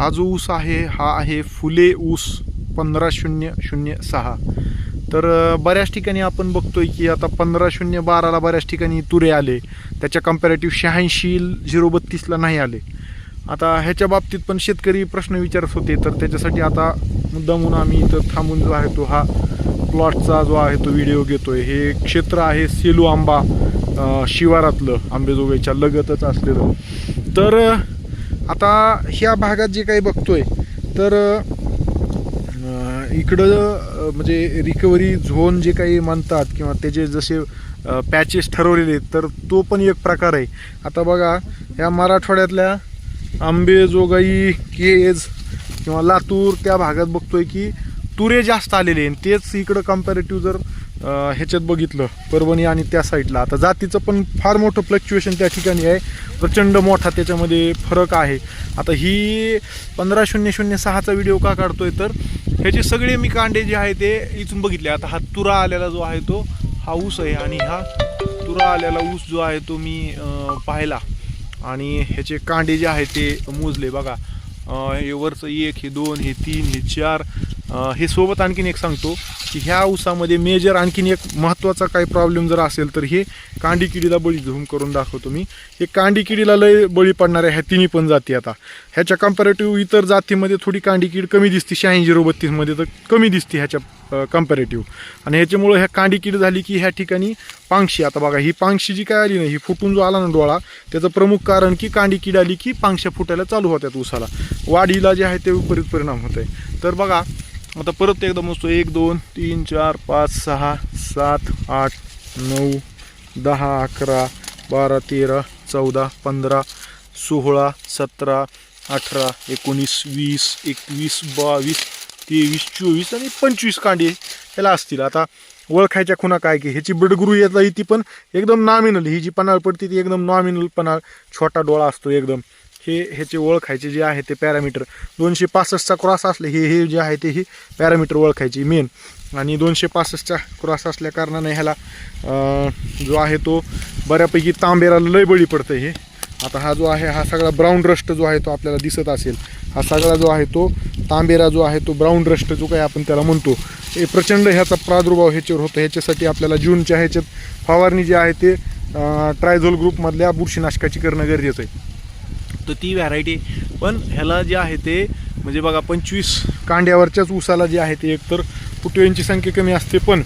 हा जो ऊस आहे हा आहे फुले ऊस पंधरा शून्य शून्य सहा. तर बऱ्याच ठिकाणी आपण बघतोय की आता पंधरा शून्य बाराला बऱ्याच ठिकाणी तुरे आले. त्याच्या कम्पॅरेटिव्ह शहाऐंशी झिरो बत्तीसला नाही आले. आता ह्याच्या बाबतीत पण शेतकरी प्रश्न विचारत होते तर त्याच्यासाठी आता मुद्दामून आम्ही इथं थांबून जो आहे तो हा प्लॉटचा जो आहे तो व्हिडिओ घेतोय. हे क्षेत्र आहे सेलू आंबा शिवारातलं आंबेजोगाईच्या लगतच असलेलं. तर आता ह्या भागात जे काही बघतोय तर इकडं म्हणजे रिकव्हरी झोन जे काही म्हणतात किंवा त्याचे जसे पॅचेस ठरवलेले तर तो पण एक प्रकार आहे. आता बघा ह्या मराठवाड्यातल्या आंबेजोगाई केज किंवा लातूर त्या भागात बघतोय की तुरे जास्त आलेले आहे तेच इकडं कम्पॅरेटिव्ह जर ह्याच्यात बघितलं परभणी आणि त्या साईडला आता जातीचं पण फार मोठं फ्लक्च्युएशन त्या ठिकाणी आहे. प्रचंड मोठा त्याच्यामध्ये फरक आहे. आता ही पंधरा शून्य शून्य सहाचा व्हिडिओ का काढतोय तर ह्याचे सगळे मी कांडे जे आहे ते इथून बघितले. आता हा तुरा आलेला जो आहे तो हा ऊस आहे आणि हा तुरा आलेला ऊस जो आहे तो मी पाहिला. आणि ह्याचे कांडे जे आहे ते मोजले बघा. हे वरचं एक हे दोन हे तीन हे चार हे सोबत आणखीन एक सांगतो की ह्या ऊसामध्ये मेजर आणखीन एक महत्त्वाचा काही प्रॉब्लेम जर असेल तर हे कांडी किडीला बळी झूम करून दाखवतो मी. हे कांडी किडीला लय बळी पडणाऱ्या ह्या तिन्ही पण जाती आता. ह्याच्या कम्पॅरेटिव्ह इतर जातीमध्ये थोडी कांडी किड कमी दिसते शहाऐंशी झिरो बत्तीसमध्ये तर कमी दिसते ह्याच्या कम्पॅरेटिव्ह आणि ह्याच्यामुळं ह्या कांडी किड झाली की ह्या ठिकाणी पांगशी. आता बघा ही पांगशी जी काय आली ना ही फुटून जो आला ना डोळा त्याचं प्रमुख कारण की कांडी किड आली की पांगशा फुटायला चालू होत्यात ऊसाला. वाढीला जे आहे ते विपरीत परिणाम होत आहे तर बघा आता परत एकदा मोजतो. एक दोन तीन चार पाच सहा सात आठ नऊ दहा अकरा बारा तेरा चौदा पंधरा सोळा सतरा अठरा एकोणीस वीस एकवीस बावीस तेवीस चोवीस आणि पंचवीस कांडे ह्याला असतील. आता ओळखायच्या खुना काय की ह्याची बिडगुरू येता ती पण एकदम नॉमिनल ही जी पन्हाळ पडते ती एकदम नॉमिनल पन्हाळ छोटा डोळा असतो एकदम. हे ह्याचे ओळखायचे जे आहे ते पॅरामीटर दोनशे पासष्टचा क्रॉस असले हे हे जे आहे ते ही पॅरामीटर ओळखायची मेन आणि दोनशे पासष्टचा क्रॉस असल्या कारणाने ह्याला जो आहे तो बऱ्यापैकी तांबेराला लय बळी पडतं हे. आता हा जो आहे हा सगळा ब्राऊन रस्ट जो आहे तो आपल्याला दिसत असेल. हा सगळा जो आहे तो तांबेरा जो आहे तो ब्राऊन रस्ट जो काही आपण त्याला म्हणतो. हे प्रचंड ह्याचा प्रादुर्भाव ह्याच्यावर होतो. ह्याच्यासाठी आपल्याला जूनच्या ह्याच्यात फवारणी जी आहे ते ट्रायझोल ग्रुपमधल्या बुरशीनाशकाची करणं गरजेचं आहे. तर ती व्हॅरायटी पण ह्याला जे आहे ते म्हणजे बघा पंचवीस कांड्यावरच्याच ऊसाला जे आहे ते एकतर फुटव्यांची संख्या कमी असते पण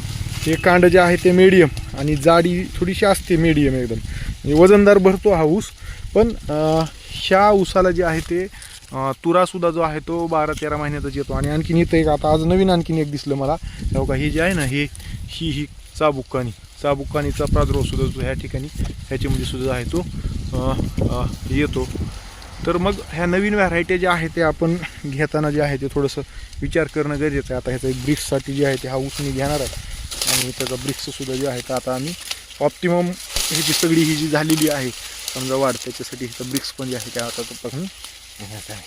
हे कांड जे आहे ते मीडियम आणि जाडी थोडीशी असते मीडियम एकदम. म्हणजे वजनदार भरतो हा ऊस पण ह्या ऊसाला जे आहे ते तुरासुद्धा जो आहे तो बारा तेरा महिन्यातच येतो. आणि आणखीन इथं एक आता आज नवीन आणखीन एक दिसलं मला. का ही जी आहे ना हे ही ही चाबुक्कानी. चाबुक्कानीचा प्रादुर्भावसुद्धा जो ह्या ठिकाणी ह्याच्यामध्ये सुद्धा आहे तो येतो. तर मग ह्या नवीन व्हरायटी ज्या आहे ते आपण घेताना जे आहे ते थोडंसं विचार करणं गरजेचं आहे. आता ह्याचं एक ब्रिक्ससाठी जे आहे ते हा ऊस मी घेणार आहे. आणि त्याचा ब्रिक्ससुद्धा जे आहे तर आता आम्ही ऑप्टिमम ह्याची सगळी ही जी झालेली आहे समजा वाढ त्याच्यासाठी ह्याचं ब्रिक्स पण जे आहे ते आता तो घेण्यात आहे.